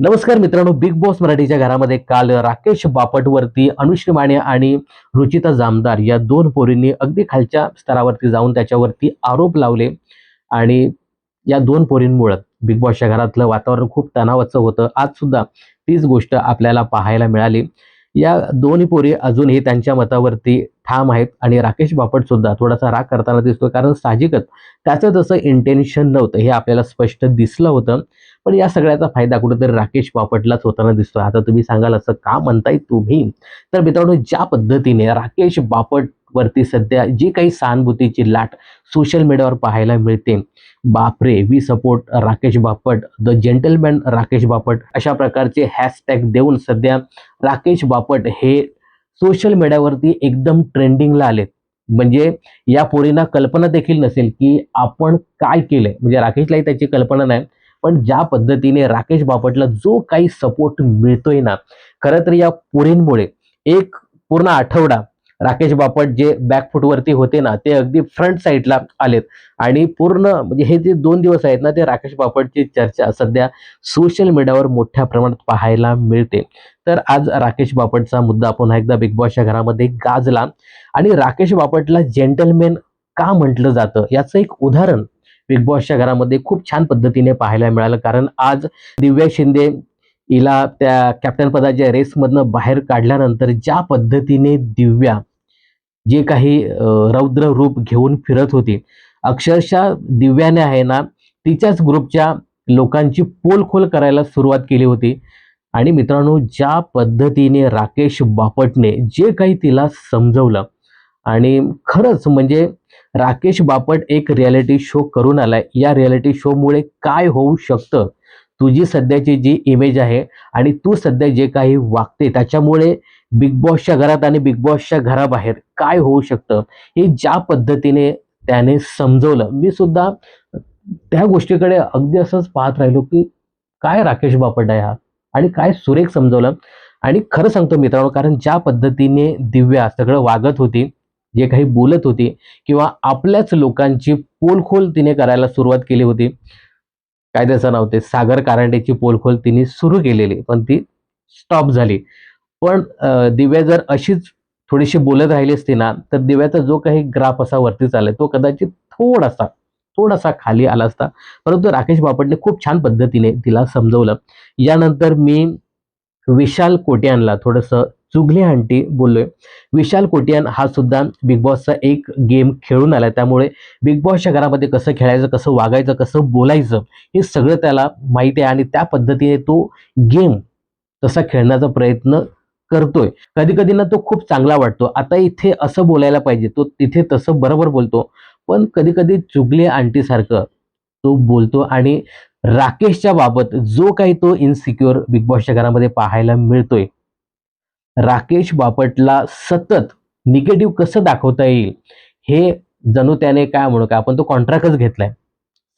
नमस्कार मित्रांनो big boss मराठीच्या घरामध्ये काल राकेश बापटवरती अनुश्री माने आणि रुचिता जामदार या दोन पोरींनी अगदी खालच्या स्तरावरती जाऊन त्याच्यावरती आरोप लावले आणि या दोन पोरींमुळं बिग बॉसच्या घरातलं वातावरण खूप तणावाचं होतं. आज सुद्धा तीच गोष्ट आपल्याला पाहायला मिळाली. या दोन्ही पोरी अजूनही त्यांच्या मतावरती ठाम आहेत आणि राकेश बापट सुद्धा थोडासा राग करताना दिसतो कारण साहजिकच त्याचं तसं इंटेन्शन नव्हतं हे आपल्याला स्पष्ट दिसलं होतं. पण या सगळ्याचा फायदा कुठेतरी राकेश बापटलाच होताना दिसतोय आता तुम्ही सांगाल असं का म्हणताय तुम्ही? तर मित्रांनो ज्या पद्धतीने राकेश बापट वरती सध्या जी काही सहानुभूतीची लाट सोशल मीडियावर पाहायला मिळते बापरे we support Rakesh Bapat the gentleman Rakesh Bapat अशा प्रकारचे हॅशटॅग देऊन सध्या राकेश बापट हे सोशल मीडियावरती एकदम ट्रेंडिंगला आलेत. म्हणजे या पोरींना कल्पना देखील नसेल की आपण काय केलंय. म्हणजे राकेशलाही त्याची कल्पना नाही. पण ज्या पद्धतीने राकेश बापटला जो काही सपोर्ट मिळतोय ना खरं तर या पुरींमुळे एक पूर्ण आठवडा राकेश बापट जे बॅकफुटवरती होते ना ते अगदी फ्रंट साईडला आलेत. आणि पूर्ण म्हणजे हे जे दोन दिवस आहेत ना ते राकेश बापटची चर्चा सध्या सोशल मीडियावर मोठ्या प्रमाणात पाहायला मिळते. तर आज राकेश बापटचा मुद्दा पुन्हा एकदा बिग बॉसच्या घरामध्ये गाजला. आणि राकेश बापटला जेंटलमॅन का म्हटलं जातं? याचं एक उदाहरण बिग बॉसच्या घरामध्ये खूप छान पद्धतीने पाहायला मिळालं. कारण आज दिव्या शिंदे हिला त्या कॅप्टन पदाच्या रेसमधनं बाहेर काढल्यानंतर ज्या पद्धतीने दिव्या जे काही रौद्र रूप घेऊन फिरत होती अक्षरशः दिव्याने आहे ना तिच्याच ग्रुपच्या लोकांची पोलखोल करायला सुरुवात केली होती. आणि मित्रांनो ज्या पद्धतीने राकेश बापटने जे काही तिला समजवलं आणि खरंच म्हणजे राकेश बापट एक रियालिटी शो करून आलाय. या रियालिटी शोमुळे काय होऊ शकतं? तुझी सध्याची जी इमेज आहे आणि तू सध्या जे काही वागते त्याच्यामुळे बिग बॉसच्या घरात आणि बिग बॉसच्या घराबाहेर काय होऊ शकतं? हे ज्या पद्धतीने त्याने समजवलं मी सुद्धा त्या गोष्टीकडे अगदी असंच पाहत राहिलो की काय राकेश बापट आहे हा? आणि काय सुरेख समजवलं? आणि खरं सांगतो मित्रांनो कारण ज्या पद्धतीने दिव्या सगळं वागत होती जे काही बोलत होती किंवा आपल्याच लोकांची पोलखोल तिने करायला सुरुवात केली होती. काय त्याचं नाव ते सागर कारंडेची पोलखोल तिने सुरू केलेली पण ती स्टॉप झाली. पण दिव्या जर अशीच थोडीशी बोलत राहिली असती ना तर दिव्याचा जो काही ग्राफ असा वरती चालला तो कदाचित थोडासा थोडासा खाली आला असता. परंतु राकेश बापटने खूप छान पद्धतीने तिला समजवलं. यानंतर मी विशाल कोट्यानला थोडंसं चुगली आंटी बोललोय विशाल कोटियान हा सुद्धा बिग बॉसचा एक गेम खेळून आला त्यामुळे बिग बॉसच्या घरामध्ये कसं खेळायचं कसं वागायचं कसं बोलायचं हे सगळं त्याला माहिती आहे आणि त्या पद्धतीने तो गेम तसा खेळण्याचा प्रयत्न करतोय. कधी कधी ना तो खूप चांगला वाटतो. आता इथे असं बोलायला पाहिजे तो तिथे तसं बरोबर बोलतो. पण कधी कधी चुगली आंटीसारखं तो बोलतो आणि राकेशच्या बाबत जो काही तो इनसिक्युअर बिग बॉसच्या घरामध्ये पाहायला मिळतोय राकेश बापटला सतत निगेटिव्ह कसं दाखवता येईल? हे जणू त्याने काय म्हणू का आपण तो कॉन्ट्रॅक्टच घेतलाय.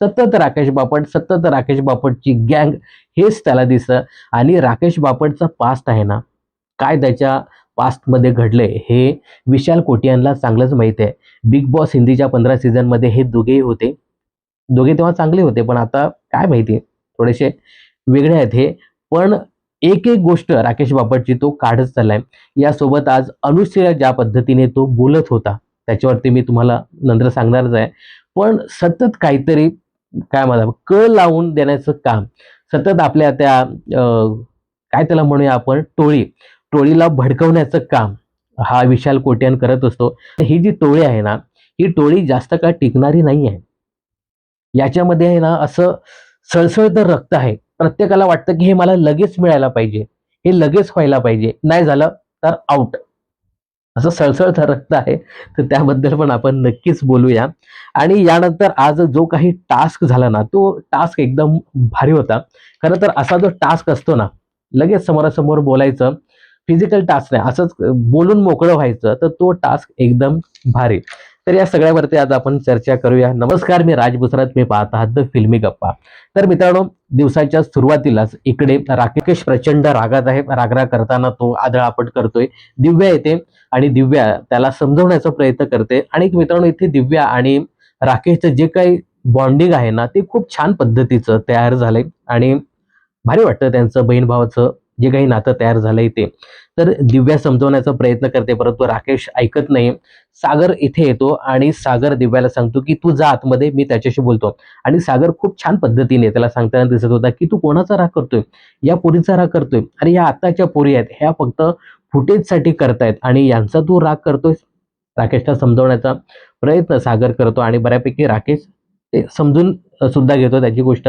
सतत राकेश बापट सतत राकेश बापटची गँग हेच त्याला दिसतं. आणि राकेश बापटचा पास्ट आहे ना काय त्याच्या पास्टमध्ये घडलंय हे विशाल कोटियांना चांगलंच माहीत आहे. बिग बॉस हिंदीच्या पंधरा सीझनमध्ये हे दोघेही होते. दोघे तेव्हा चांगले होते पण आता काय माहिती थोडेसे वेगळे आहेत हे. पण एक एक गोष्ट राकेश बापटची तो काढत चाललाय. यासोबत आज अनुश्रेया ज्या पद्धतीने तो बोलत होता त्याच्यावरती मी तुम्हाला नंतर सांगणारच आहे. पण सतत काहीतरी काय म्हणा क लावून देण्याचं काम सतत आपल्या त्या काय त्याला म्हणूया आपण टोळी टोळीला भडकवण्याचं काम हा विशाल कोट्यान करत असतो. ही जी टोळी आहे ना ही टोळी जास्त काळ टिकणारी नाही आहे याच्यामध्ये आहे ना असं सळसळतं रक्त आहे. प्रत्येकाला वाटतं की हे मला लगेच मिळायला पाहिजे. हे लगेच व्हायला पाहिजे. नाही झालं तर आउट असं सळसळ रक्त आहे. तर त्याबद्दल पण आपण नक्कीच बोलूया. आणि यानंतर आज जो काही टास्क झाला ना तो टास्क एकदम भारी होता. खरं तर असा जो टास्क असतो ना लगेच समोरासमोर बोलायचं फिजिकल टास्क नाही असंच बोलून मोकळं व्हायचं तर तो टास्क एकदम भारी. तर या सगळ्यावरती आज आपण चर्चा करूया. नमस्कार मी राज बुसरात. मी पाहत आहात द फिल्मी गप्पा. तर मित्रांनो दिवसाच्या सुरुवातीलाच इकडे राकेश प्रचंड रागात आहे. रागरा करताना तो आदळापट करतोय. दिव्या येते आणि दिव्या त्याला समजवण्याचा प्रयत्न करते. आणि एक मित्रांनो इथे दिव्या आणि राकेशचं जे काही बॉन्डिंग आहे ना ते खूप छान पद्धतीचं तयार झालंय. आणि भारी वाटतं त्यांचं बहीण भावाचं जे काही नातं तयार झालंय ते. तर दिव्या समजवण्याचा प्रयत्न करते परंतु राकेश ऐकत नाही. सागर इथे येतो आणि सागर दिव्याला सांगतो की तू जा आतमध्ये मी त्याच्याशी बोलतो. आणि सागर खूप छान पद्धतीने त्याला सांगताना दिसत होता की तू कोणाचा राग करतोय? या पोरीचा राग करतोय. आणि या आताच्या पोरी आहेत ह्या फक्त फुटेजसाठी करतायत आणि यांचा तू राग करतोय राकेशला समजवण्याचा प्रयत्न सागर करतो आणि बऱ्यापैकी राकेश ते समजून सुद्धा घेतो त्याची गोष्ट.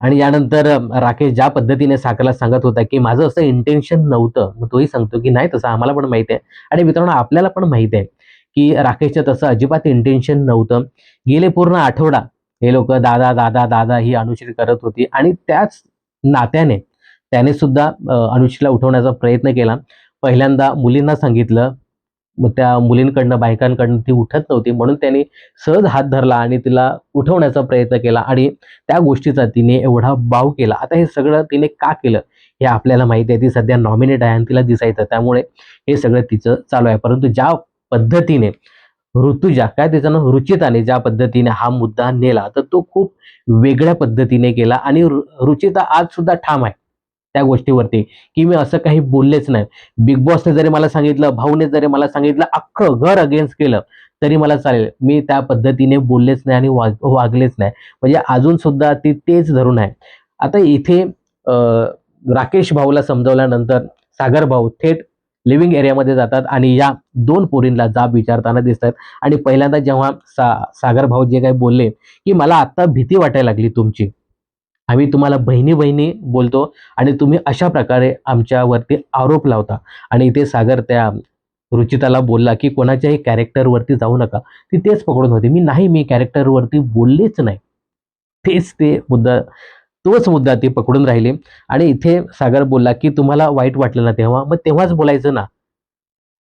आणि यानंतर राकेश ज्या पद्धतीने साखरला सांगत होता की माझं असं इंटेन्शन नव्हतं मग तोही सांगतो की नाही तसं आम्हाला पण माहिती आहे. आणि मित्रांनो आपल्याला पण माहिती आहे की राकेशचं तसं अजिबात इंटेन्शन नव्हतं. गेले पूर्ण आठवडा हे लोक दादा दादा दादा ही अनुश्री करत होती आणि त्याच नात्याने त्याने सुद्धा अनुश्रीला उठवण्याचा प्रयत्न केला. पहिल्यांदा मुलींना सांगितलं त्या मुलींकडनं बायकांकडनं ती उठत नव्हती. म्हणून त्याने सहज हात धरला आणि तिला उठवण्याचा प्रयत्न केला आणि त्या गोष्टीचा तिने एवढा बाव केला. आता हे सगळं तिने का केलं हे आपल्याला माहिती आहे. ती सध्या नॉमिनेट आहे आणि तिला दिसायचं. त्यामुळे हे सगळं तिचं चालू आहे. परंतु ज्या पद्धतीने ऋतुजा काय तिचं नाव? रुचिताने ज्या पद्धतीने हा मुद्दा नेला तर तो खूप वेगळ्या पद्धतीने केला आणि रु- रुचिता आज सुद्धा ठाम आहे. त्या गोष्टीवरती की मी असं काही बोललेच नाही. बिग बॉसने जरी मला सांगितलं भाऊने जरी मला सांगितलं अख्खं घर अगेन्स्ट केलं तरी मला चालेल. मी त्या पद्धतीने बोललेच नाही आणि वाग वागलेच नाही. म्हणजे अजून सुद्धा ती तेच धरून आहे. आता इथे राकेश भाऊला समजवल्यानंतर सागर भाऊ थेट लिव्हिंग एरियामध्ये जातात आणि या दोन पोरींना जाब विचारताना दिसतात. आणि पहिल्यांदा जेव्हा सा सागर भाऊ जे काही बोलले की मला आत्ता भीती वाटायला लागली तुमची. आम्ही तुम्हाला बहिणी बहिणी बोलतो आणि तुम्ही अशा प्रकारे आमच्यावरती आरोप लावता. आणि इथे सागर त्या रुचिताला बोलला की कोणाच्याही कॅरेक्टरवरती जाऊ नका. ती तेच पकडून होती. मी नाही मी कॅरेक्टरवरती बोललेच नाही. तेच ते मुद्दा तोच मुद्दा ती पकडून राहिली. आणि इथे सागर बोलला की तुम्हाला वाईट वाटलं ना तेव्हा? मग तेव्हाच बोलायचं ना.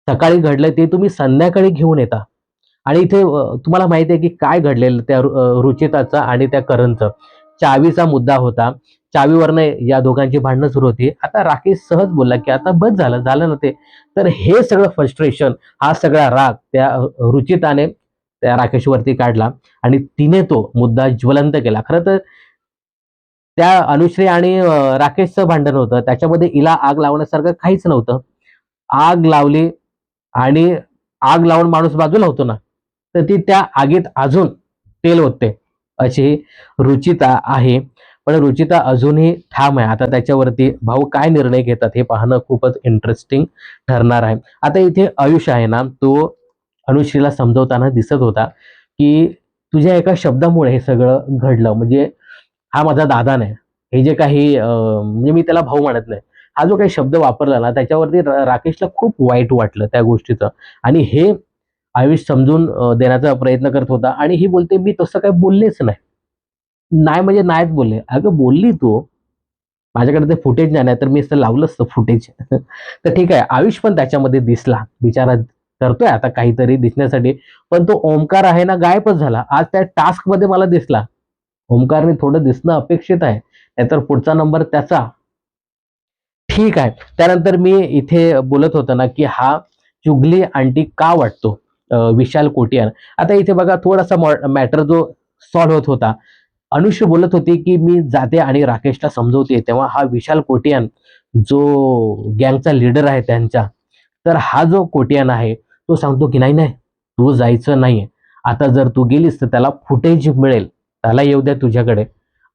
सकाळी घडलं ते तुम्ही संध्याकाळी घेऊन येता. आणि इथे तुम्हाला माहिती आहे की काय घडलेलं त्या रु- रुचिताचं आणि त्या करणचं. चावीचा मुद्दा होता. चावीवरनं या दोघांची भांडणं सुरू होती. आता राकेश सहज बोलला की आता बस झालं झालं ना ते. तर हे सगळं फ्रस्ट्रेशन हा सगळा राग त्या रुचिताने त्या राकेशवरती काढला आणि तिने तो मुद्दा ज्वलंत केला. खरं तर त्या अनुश्री आणि राकेशचं भांडण होतं. त्याच्यामध्ये हिला आग लावण्यासारखं काहीच नव्हतं. आग लावली आणि आग लावून माणूस बाजूला होतो ना तर ती त्या आगीत अजून तेल होते अशी रुचिता आहे. पण रुचिता अजूनही ठाम आहे. आता त्याच्यावरती भाऊ काय निर्णय घेतात हे पाहणं खूपच इंटरेस्टिंग ठरणार आहे. आता इथे आयुष आहे ना तो अनुश्रीला समजवताना दिसत होता की तुझ्या एका शब्दामुळे हे सगळं घडलं. म्हणजे हा माझा दादा नाही. हे जे काही म्हणजे मी त्याला भाऊ म्हणत नाही. हा जो काही शब्द वापरला ना त्याच्यावरती राकेशला खूप वाईट वाटलं त्या गोष्टीचं. आणि हे आयुष समजून देण्याचा प्रयत्न करत होता. आणि ही बोलते मी तसं काही बोललेच नाही. नाही म्हणजे नाहीच बोलले. अगं बोलली तू. माझ्याकडे ते फुटेज नाही तर मी असं लावलं असतं फुटेज तर ठीक आहे आयुष पण त्याच्यामध्ये दिसला. बिचारा करतोय आता काहीतरी दिसण्यासाठी. पण तो ओमकार आहे ना गायबच झाला. आज त्या टास्कमध्ये मला दिसला. ओमकारने थोडं दिसणं अपेक्षित आहे. नाहीतर पुढचा नंबर त्याचा. ठीक आहे. त्यानंतर मी इथे बोलत होतो ना की हा चुगली आंटी का वाटतो? विशाल कोटियान. आता इथे बघा थोडासा मॅटर जो सॉल्व्ह होत होता. अनुष्य बोलत होती की मी जाते आणि राकेशला समजवते. तेव्हा हा विशाल कोटियान जो गँगचा लीडर आहे त्यांचा तर हा जो कोटियान आहे तो सांगतो की नाही नाही तू जायचं नाहीये. आता जर तू गेलीस तर त्याला फुटेज मिळेल. त्याला येऊ द्या तुझ्याकडे.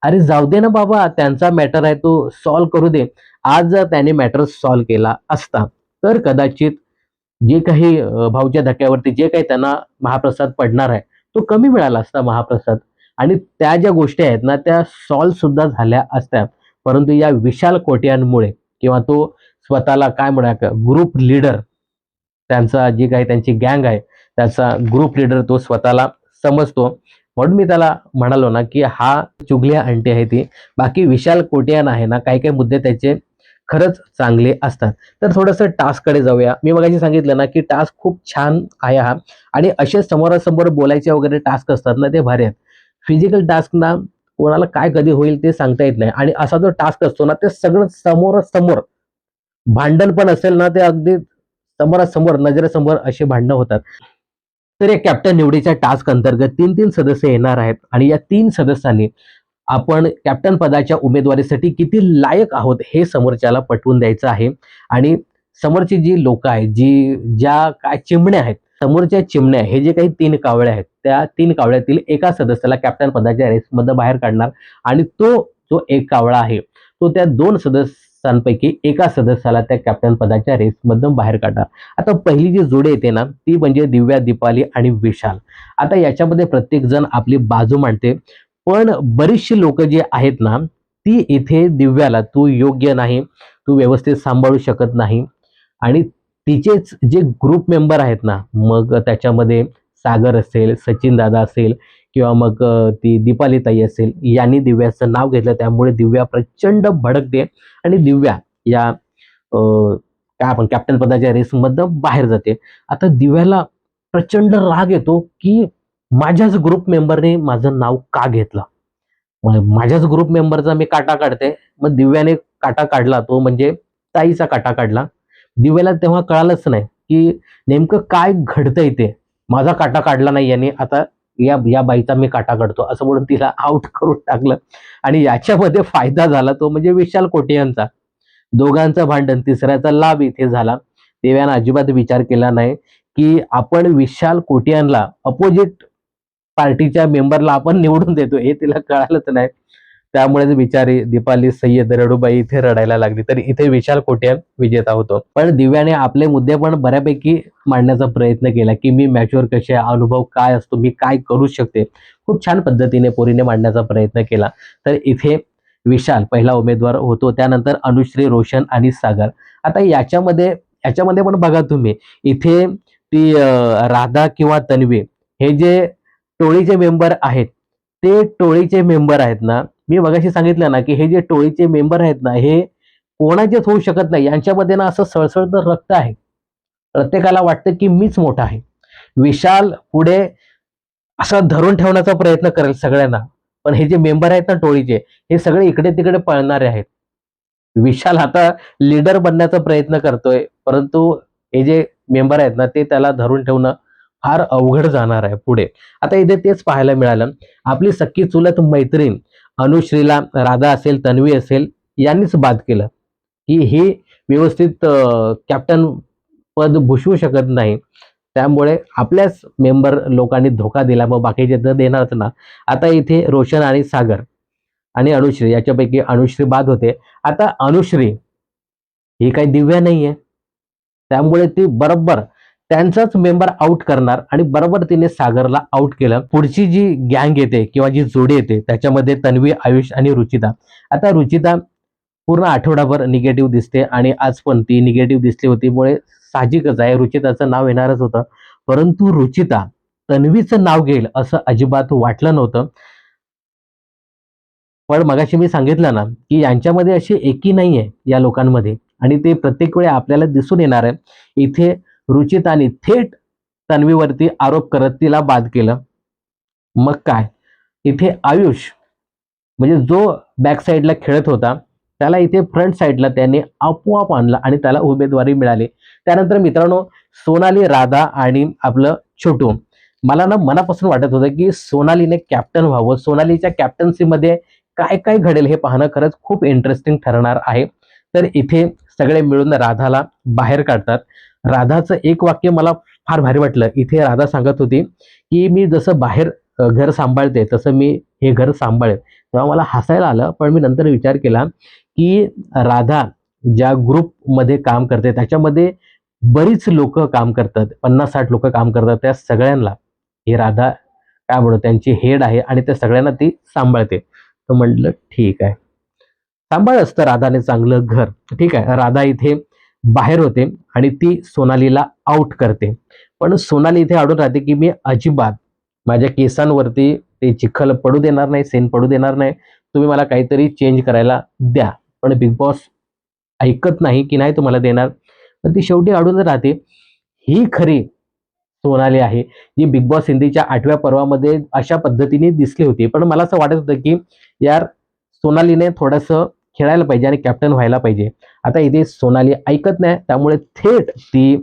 अरे जाऊ दे ना बाबा त्यांचा मॅटर आहे तो सॉल्व्ह करू दे. आज जर त्याने मॅटर सॉल्व्ह केला असता तर कदाचित जे काही भाऊच्या धक्क्यावरती जे काही त्यांना महाप्रसाद पडणार आहे तो कमी मिळाला असता महाप्रसाद. आणि त्या ज्या गोष्टी आहेत ना त्या सॉल्व सुद्धा झाल्या असत्या परंतु या विशाल कोट्यांमुळे किंवा तो स्वतःला काय म्हणा ग्रुप लीडर त्यांचा जी काही त्यांची गँग आहे त्याचा ग्रुप लीडर तो स्वतःला समजतो. म्हणून मी त्याला म्हणालो ना की हा चुगल्या अंटी आहे ती. बाकी विशाल कोटियान आहे ना काही काही मुद्दे त्याचे खरंच चांगले असतात. तर थोडंसं टास्ककडे जाऊया. मी मगाशी सांगितलं ना की टास्क खूप छान आहे हा. आणि असे समोरासमोर बोलायचे वगैरे टास्क असतात ना ते भारी आहेत. फिजिकल टास्क ना कोणाला काय कधी होईल ते सांगता येत नाही. आणि असा जो टास्क असतो ना ते सगळं समोरासमोर भांडण पण असेल ना ते अगदी समोरासमोर नजरेसमोर असे भांडणं होतात. तर या कॅप्टन निवडीच्या टास्क अंतर्गत तीन तीन सदस्य येणार आहेत. आणि या तीन सदस्यांनी आपण कॅप्टन पदाच्या उमेदवारीसाठी किती लायक आहोत हे समोरच्याला पटवून द्यायचं आहे. आणि समोरची जी लोक आहेत जी ज्या काय चिमण्या आहेत समोरच्या चिमण्या हे जे काही तीन कावळे आहेत त्या तीन कावळ्यातील एका सदस्याला कॅप्टन पदाच्या रेसमध्ये बाहेर काढणार आणि तो जो एक कावळा आहे तो त्या दोन सदस्यांपैकी एका सदस्याला त्या कॅप्टन पदाच्या रेसमधून बाहेर काढणार. आता पहिली जी जोडी येते ना ती म्हणजे दिव्या दीपाली आणि विशाल. आता याच्यामध्ये प्रत्येक जण आपली बाजू मांडते. पण बरीचशी लोक जे आहेत ना ती इथे दिव्याला तू योग्य नाही तू व्यवस्थित सांभाळू शकत नाही. आणि तिचेच जे ग्रुप मेंबर आहेत ना मग त्याच्यामध्ये सागर असेल सचिन दादा असेल किंवा मग ती दीपाली ताई असेल यांनी दिव्याचं नाव घेतलं. त्यामुळे दिव्या प्रचंड भडकते आणि दिव्या या काय आपण कॅप्टन पदाच्या रेसमधनं बाहेर जाते. आता दिव्याला प्रचंड राग येतो की माझ्याच ग्रुप मेंबरने माझं नाव का घेतलं? माझ्याच ग्रुप मेंबरचा मी काटा काढते. मग दिव्याने काटा काढला तो म्हणजे ताईचा काटा काढला. दिव्याला तेव्हा कळालंच नाही की नेमकं काय घडतंय ते. माझा काटा काढला नाही याने आता या या बाईचा मी काटा काढतो असं म्हणून तिला आउट करून टाकलं. आणि याच्यामध्ये फायदा झाला तो म्हणजे विशाल कोटे यांचा दोघांचं भांडण तिसऱ्याचा लाभ इथे झाला. दिव्यानं अजिबात विचार केला नाही की आपण विशाल कोटियांना अपोजिट पार्टीच्या मेंबरला आपण निवडून देतो हे तिला कळालंच नाही. त्यामुळेच बिचारी दीपाली सय्यद रडूबाई इथे रडायला लागली. तर इथे विशाल कोट्यान विजेता होतो. पण दिव्याने आपले मुद्दे पण बऱ्यापैकी मांडण्याचा प्रयत्न केला की मी मॅच्युअर कसे आहे, अनुभव काय असतो मी काय करू शकते? खूप छान पद्धतीने पोरीने मांडण्याचा प्रयत्न केला. तर इथे विशाल पहिला उमेदवार होतो त्यानंतर अनुश्री रोशन आणि सागर. आता याच्यामध्ये याच्यामध्ये पण बघा तुम्ही इथे ती राधा किंवा तन्वी हे जे टोळीचे मेंबर आहेत. ते टोळीचे मेंबर आहेत ना मी मगाशी सांगितलं ना की हे जे टोळीचे मेंबर आहेत ना हे कोणाचेच होऊ शकत नाही. यांच्यामध्ये ना असं सळसळतं रक्त आहे. प्रत्येकाला वाटतं की मीच मोठा आहे. विशाल पुढे असा धरून ठेवण्याचा प्रयत्न करेल सगळ्यांना. पण हे जे मेंबर आहेत ना टोळीचे हे सगळे इकडे तिकडे पळणारे आहेत. विशाल आता लीडर बनण्याचा प्रयत्न करतोय परंतु हे जे मेंबर आहेत ना ते त्याला धरून ठेवणं फार अवघड जाणार आहे पुढे. आता इथे तेच पाहायला मिळालं. आपली सख्खी चुलत मैत्रीण अनुश्रीला राधा असेल तन्वी असेल यांनीच बाद केलं. की ही व्यवस्थित कॅप्टन पद भूषवू शकत नाही. त्यामुळे आपल्याच मेंबर लोकांनी धोका दिला. मग बाकीचे तर देणारच ना. आता इथे रोशन आणि सागर आणि अनुश्री याच्यापैकी अनुश्री बाद होते. आता अनुश्री ही काही दिव्या आहे त्यामुळे ती बरोबर त्यांचाच मेंबर आउट करणार आणि बरोबर तिने सागरला आउट केलं. पुढची जी गँग येते किंवा जी जोडी येते त्याच्यामध्ये तन्वी आयुष आणि रुचिता. आता रुचिता पूर्ण आठवडाभर निगेटिव्ह दिसते आणि आज पण ती निगेटिव्ह दिसली होती. मुळे साहजिकच आहे रुचिताचं नाव येणारच होतं. परंतु रुचिता तन्वीचं नाव घेईल असं अजिबात वाटलं नव्हतं. पण मगाशी मी सांगितलं ना की यांच्यामध्ये अशी एकी नाही आहे या लोकांमध्ये. आणि ते प्रत्येक वेळी आपल्याला दिसून येणार आहे. इथे रुचितानी थेट तन्वीवरती आरोप करत तिला बाद केलं. मग काय? इथे आयुष म्हणजे जो बॅक साईडला खेळत होता त्याला इथे फ्रंट साईडला त्याने आपोआप आणला आणि त्याला उमेदवारी मिळाली. त्यानंतर मित्रांनो सोनाली राधा आणि आपलं छोटू. मला ना मनापासून वाटत होतं की सोनालीने कॅप्टन व्हावं. सोनालीच्या कॅप्टन्सीमध्ये काय काय घडेल हे पाहणं खरंच खूप इंटरेस्टिंग ठरणार आहे. तर इथे सगळे मिळून राधाला बाहेर काढतात. राधाचं एक वाक्य मला फार भारी वाटलं. इथे राधा सांगत होती की मी जसं बाहेर घर सांभाळते तसं मी हे घर सांभाळेल तेव्हा मला हसायला आलं पण मी नंतर विचार केला की राधा ज्या ग्रुपमध्ये काम करते त्याच्यामध्ये बरीच लोक काम करतात पन्नास साठ लोक काम करतात त्या सगळ्यांना हे राधा काय म्हणतो त्यांची हेड आहे आणि त्या सगळ्यांना ती सांभाळते. तर म्हटलं ठीक आहे. सांभाळ असतं राधाने चांगलं घर. ठीक आहे. राधा इथे बाहेर होते आणि ती सोनालीला आउट करते. पण सोनाली इथे आढळून राहते की मी अजिबात माझ्या केसांवरती ते चिखल पडू देणार नाही सेन पडू देणार नाही. तुम्ही मला काहीतरी चेंज करायला द्या. पण बिग बॉस ऐकत नाही की नाही तुम्हाला देणार. पण ती शेवटी अडून राहते. ही खरी सोनाली आहे जी बिग बॉस हिंदीच्या आठव्या पर्वामध्ये अशा पद्धतीने दिसली होती. पण मला असं वाटत होतं की यार सोनालीने थोडंसं खेळायला पाहिजे आणि कॅप्टन व्हायला पाहिजे. आता इथे सोनाली ऐकत नाही त्यामुळे थेट ती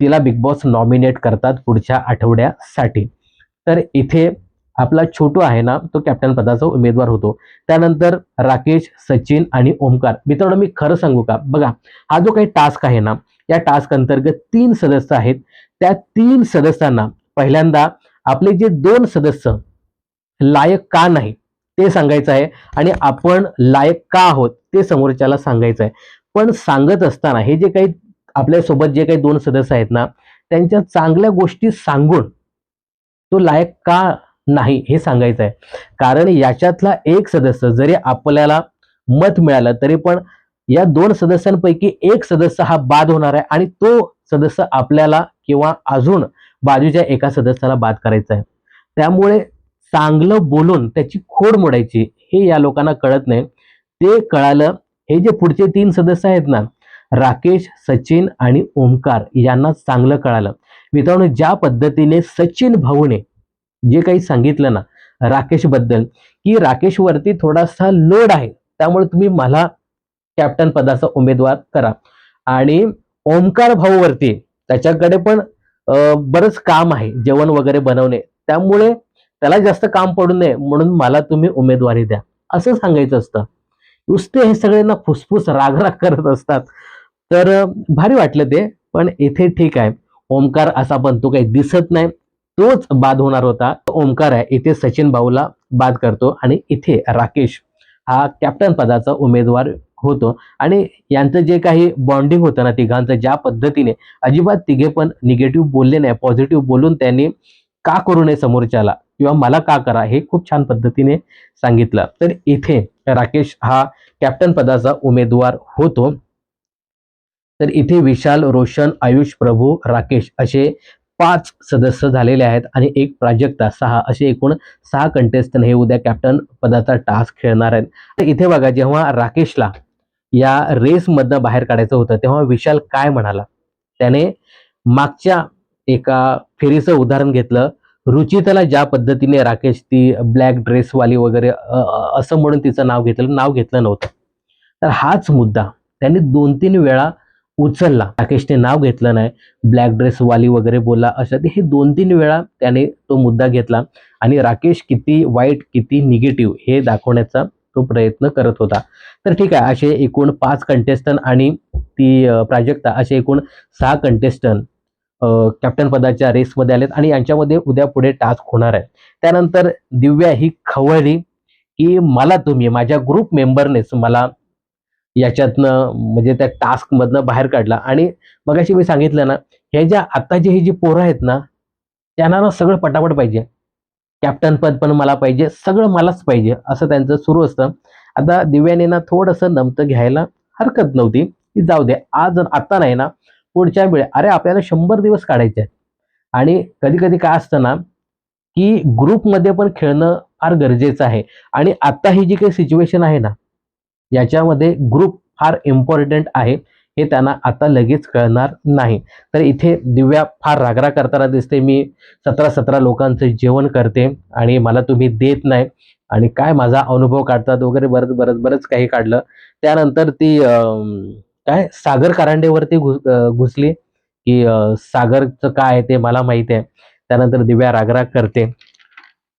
तिला बिग बॉस नॉमिनेट करतात पुढच्या आठवड्यासाठी. तर इथे आपला छोटू आहे ना तो कॅप्टन पदाचा उमेदवार होतो. त्यानंतर राकेश सचिन आणि ओमकार. मित्रांनो मी खरं सांगू का? बघा हा जो काही टास्क आहे ना या टास्क अंतर्गत तीन सदस्य आहेत. त्या तीन सदस्यांना पहिल्यांदा आपले जे दोन सदस्य लायक का नाही ते सांगायचं आहे. आणि आपण लायक का आहोत ते समोरच्याला सांगायचं आहे पण सांगत असताना हे जे काही आपल्यासोबत जे काही दोन सदस्य आहेत ना त्यांच्या चांगल्या गोष्टी सांगून तो लायक का नाही हे सांगायचं आहे कारण याच्यातला एक सदस्य जरी आपल्याला मत मिळालं तरी पण या दोन सदस्यांपैकी एक सदस्य हा बाद होणार आहे आणि तो सदस्य आपल्याला किंवा अजून बाजूच्या एका सदस्याला बाद करायचा आहे त्यामुळे चांगलं बोलून त्याची खोड मोडायची हे या लोकांना कळत नाही. ते कळालं हे जे पुढचे तीन सदस्य आहेत ना राकेश सचिन आणि ओमकार यांना चांगलं कळालं. मित्रांनो ज्या पद्धतीने सचिन भाऊने जे काही सांगितलं ना राकेशबद्दल की राकेशवरती थोडासा लोड आहे त्यामुळे तुम्ही मला कॅप्टन पदाचा उमेदवार करा. आणि ओमकार भाऊवरती त्याच्याकडे पण बरंच काम आहे जेवण वगैरे बनवणे. त्यामुळे त्याला जास्त काम पडू नये म्हणून मला तुम्ही उमेदवारी द्या. असं सांगायचं असतं. नुसते हे सगळे ना फुसफुस रागराग करत असतात. तर भारी वाटलं ते पण इथे ठीक आहे. ओमकार असा पण तो काही दिसत नाही. तोच बाद होणार होता. ओमकार आहे इथे सचिन भाऊला बाद करतो आणि इथे राकेश हा कॅप्टन पदाचा उमेदवार होतो. आणि यांचं जे काही बॉन्डिंग होतं ना तिघांचं ज्या पद्धतीने अजिबात तिघे पण निगेटिव्ह बोलले नाही पॉझिटिव्ह बोलून त्यांनी का करू नये समोरच्याला? किंवा मला का करा हे खूप छान पद्धतीने सांगितलं. तर इथे राकेश हा कॅप्टन पदाचा उमेदवार होतो. तर इथे विशाल रोशन आयुष प्रभू राकेश असे पाच सदस्य झालेले आहेत आणि एक प्राजक्ता सहा असे एकूण सहा कंटेस्टंट हे उद्या कॅप्टन पदाचा टास्क खेळणार आहेत. तर इथे बघा जेव्हा राकेशला या रेसमधनं बाहेर काढायचं होतं तेव्हा विशाल काय म्हणाला? त्याने मागच्या एका फेरीचं उदाहरण घेतलं. रुचिताला ज्या पद्धतीने राकेश ती ब्लॅक ड्रेसवाली वगैरे असं म्हणून तिचं नाव घेतलं नाव घेतलं नव्हतं. तर हाच मुद्दा त्यांनी दोन तीन वेळा उचलला. राकेशने नाव घेतलं नाही ब्लॅक ड्रेसवाली वगैरे बोलला अशा हे दोन तीन वेळा त्याने तो मुद्दा घेतला आणि राकेश किती वाईट किती निगेटिव्ह हे दाखवण्याचा तो प्रयत्न करत होता. तर ठीक आहे असे एकूण पाच कंटेस्टंट आणि ती प्राजक्ता असे एकूण सहा कंटेस्टंट कॅप्टन पदाच्या रेसमध्ये आलेत आणि यांच्यामध्ये उद्या पुढे टास्क होणार आहे त्यानंतर दिव्या ही खवळली की मला तुम्ही माझ्या ग्रुप मेंबरनेच मला याच्यातनं म्हणजे त्या टास्कमधनं बाहेर काढला. आणि मगाशी मी सांगितलं ना हे ज्या आत्ताची ही जी पोरं आहेत ना त्यांना ना सगळं पटापट पाहिजे. कॅप्टन पद पण मला पाहिजे सगळं मलाच पाहिजे असं त्यांचं सुरू असतं. आता दिव्याने ना थोडंसं नमतं घ्यायला हरकत नव्हती. की जाऊ दे आज आत्ता नाही ना पुढच्या वेळे. अरे आपल्याला शंभर दिवस काढायचे आहेत. आणि कधी कधी काय असतं ना की ग्रुपमध्ये पण खेळणं फार गरजेचं आहे. आणि आता ही जी काही सिच्युएशन आहे ना याच्यामध्ये ग्रुप फार इम्पॉर्टंट आहे. हे त्यांना आता लगेच कळणार नाही. तर इथे दिव्या फार रागरा करताना दिसते. मी सतरा सतरा लोकांचं जेवण करते आणि मला तुम्ही देत नाही. आणि काय माझा अनुभव काढतात वगैरे बरंच बरंच बरंच काही काढलं. त्यानंतर ती काय सागर कारंडेवरती घुसली की सागरचं काय आहे ते मला माहिती आहे. त्यानंतर दिव्या रागराग करते.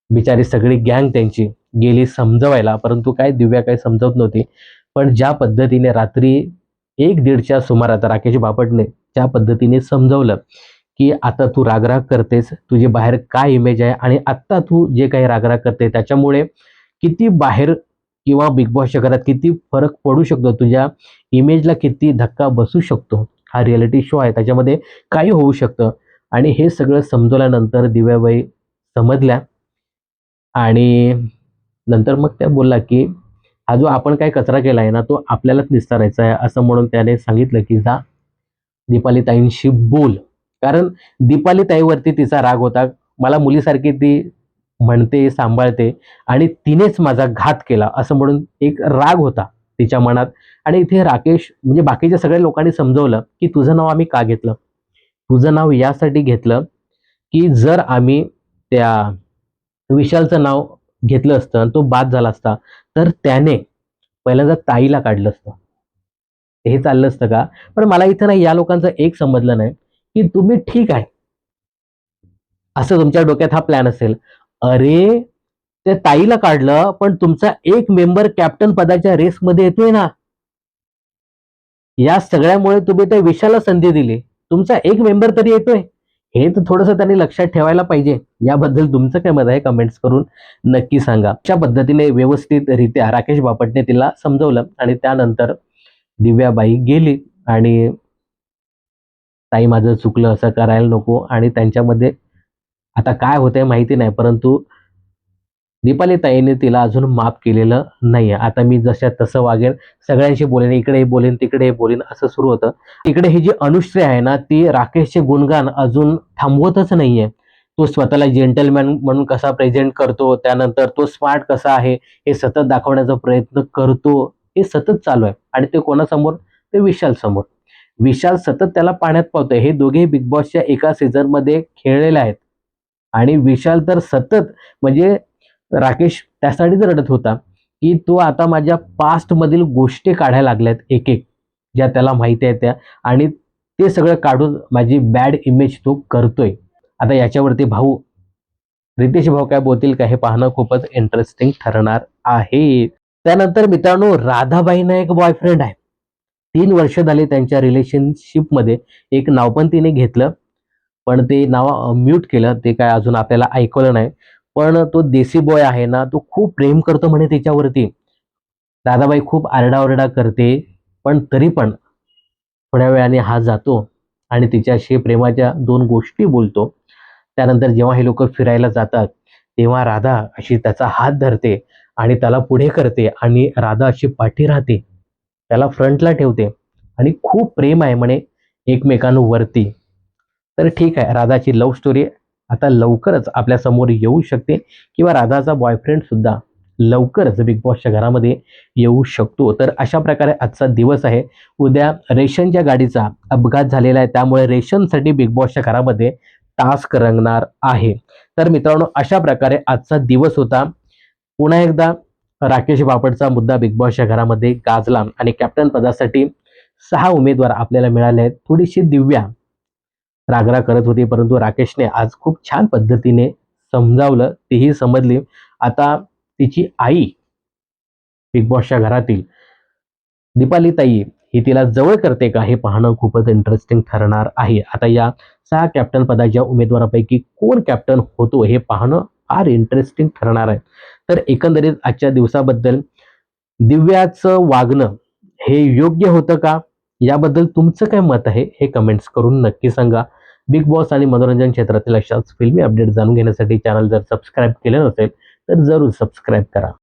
बिचारी सगळी गँग त्यांची गेली समजवायला परंतु काय दिव्या काही समजवत नव्हती. पण ज्या पद्धतीने रात्री एक दीडच्या सुमारात राकेश बापटने ज्या पद्धतीने समजवलं की आता तू रागराग करतेस तुझी बाहेर काय इमेज आहे आणि आत्ता तू जे काही रागराग करते त्याच्यामुळे किती बाहेर किंवा बिग बॉसच्या घरात किती फरक पडू शकतो? तुझ्या इमेजला किती धक्का बसू शकतो? हा रियालिटी शो आहे. त्याच्यामध्ये काही होऊ शकतं. आणि हे सगळं समजवल्यानंतर दिव्याबाई समजल्या. आणि नंतर मग त्या बोलला की हा जो आपण काय कचरा केला आहे ना तो आपल्यालाच निस्तारायचा आहे. असं म्हणून त्याने सांगितलं की जा दीपाली ताईंशी बोल. कारण दीपाली ताईवरती तिचा राग होता. मला मुलीसारखी ती म्हणते सांभाळते आणि तिनेच माझा घात केला असं म्हणून एक राग होता तिच्या मनात. आणि इथे राकेश म्हणजे बाकीच्या सगळ्या लोकांनी समजवलं की तुझं नाव आम्ही का घेतलं? तुझं नाव यासाठी घेतलं की जर आम्ही त्या विशालचं नाव घेतलं असतं आणि तो बाद झाला असता तर त्याने पहिल्यांदा ताईला काढलं असतं. हे चाललं असतं का? पण मला इथं नाही या लोकांचं एक समजलं नाही की तुम्ही ठीक आहे. असं तुमच्या डोक्यात हा प्लॅन असेल. अरे ते ताईला काढलं पण तुमचा एक मेंबर कॅप्टन पदाच्या रेसमध्ये येतोय ना. या सगळ्यामुळे तुम्ही त्या विशाला संधी दिली. तुमचा एक मेंबर तरी येतोय. हे तर थोडस त्यांनी लक्षात ठेवायला पाहिजे. याबद्दल तुमचं काय मत आहे कमेंट्स करून नक्की सांगा. अशा पद्धतीने व्यवस्थितरित्या राकेश बापटने तिला समजवलं आणि त्यानंतर दिव्याबाई गेली. आणि ताई माझं चुकलं असं करायला नको. आणि त्यांच्यामध्ये आता काय होतंय माहिती नाही परंतु दीपाली ताईने तिला अजून माफ केलेलं नाही आता मी जशा तसं वागेन सगळ्यांशी बोलेन इकडेही बोलेन तिकडेही बोलेन असं सुरू होतं. इकडे ही जी अनुश्री आहे ना ती राकेशचे गुणगान अजून थांबवतच नाहीये. तो स्वतःला जेंटलमॅन म्हणून कसा प्रेझेंट करतो त्यानंतर तो स्मार्ट कसा आहे हे सतत दाखवण्याचा प्रयत्न करतो हे सतत चालू आहे. आणि ते कोणासमोर? ते विशाल समोर. विशाल सतत त्याला पाण्यात पावतोय. हे दोघेही बिग बॉसच्या एका सीझनमध्ये खेळलेले आहेत. आणि विशाल तर सतत म्हणजे राकेश त्यासाठीच रडत होता की तो आता माझ्या पास्टमधील गोष्टी काढायला लागल्यात एक एक ज्या त्याला माहिती आहे त्या. आणि ते सगळं काढून माझी बॅड इमेज तो करतोय. आता याच्यावरती भाऊ रितेश भाऊ काय बोलतील का हे पाहणं खूपच इंटरेस्टिंग ठरणार आहे. त्यानंतर मित्रांनो राधाबाईंना एक बॉयफ्रेंड आहे. तीन वर्ष झाले त्यांच्या रिलेशनशिपमध्ये एक नाव पण तिने घेतलं. पण ते नाव म्यूट केलं. ते काय अजून आपल्याला ऐकवलं नाही. पण तो देसी बॉय आहे ना तो खूप प्रेम करतो म्हणे त्याच्यावरती. दादाबाई खूप आरडाओरडा करते पण तरी पण थोड्या वेळाने हा जातो आणि तिच्याशी प्रेमाच्या दोन गोष्टी बोलतो. त्यानंतर जेव्हा हे लोक फिरायला जातात तेव्हा राधा अशी त्याचा हात धरते आणि त्याला पुढे करते आणि राधा अशी पाठी राहते. त्याला फ्रंटला ठेवते आणि खूप प्रेम आहे म्हणे एकमेकांवरती. तर ठीक आहे राधाची लव्ह स्टोरी आता लवकरच आपल्यासमोर येऊ शकते किंवा राधाचा बॉयफ्रेंड सुद्धा लवकरच बिग बॉसच्या घरामध्ये येऊ शकतो. तर अशा प्रकारे आजचा दिवस आहे. उद्या रेशनच्या गाडीचा अपघात झालेला आहे त्यामुळे रेशनसाठी बिग बॉसच्या घरामध्ये टास्क रंगणार आहे. तर मित्रांनो अशा प्रकारे आजचा दिवस होता. पुन्हा एकदा राकेश बापटचा मुद्दा बिग बॉसच्या घरामध्ये गाजला आणि कॅप्टन पदासाठी सहा उमेदवार आपल्याला मिळाले आहेत. थोडीशी दिव्या रागरा करत होती परंतु राकेशने आज खूप छान पद्धतीने समजावलं तीही समजली. आता तिची आई बिग बॉसच्या घरातील दीपाली ताई ही तिला जवळ करते का हे पाहणं खूपच इंटरेस्टिंग ठरणार आहे. आता या सहा कॅप्टन पदाच्या उमेदवारापैकी कोण कॅप्टन होतो हे पाहणं फार इंटरेस्टिंग ठरणार आहे. तर एकंदरीत आजच्या दिवसाबद्दल दिव्याचं वागणं हे योग्य होतं का? याबद्दल तुमचं काय मत आहे हे कमेंट्स करून नक्की सांगा. बिग बॉस आणि मनोरंजन क्षेत्रातील अशाच फिल्मी अपडेट जाणून घेण्यासाठी चॅनल जर सबस्क्राईब केले नसेल तर जरूर सबस्क्राईब करा.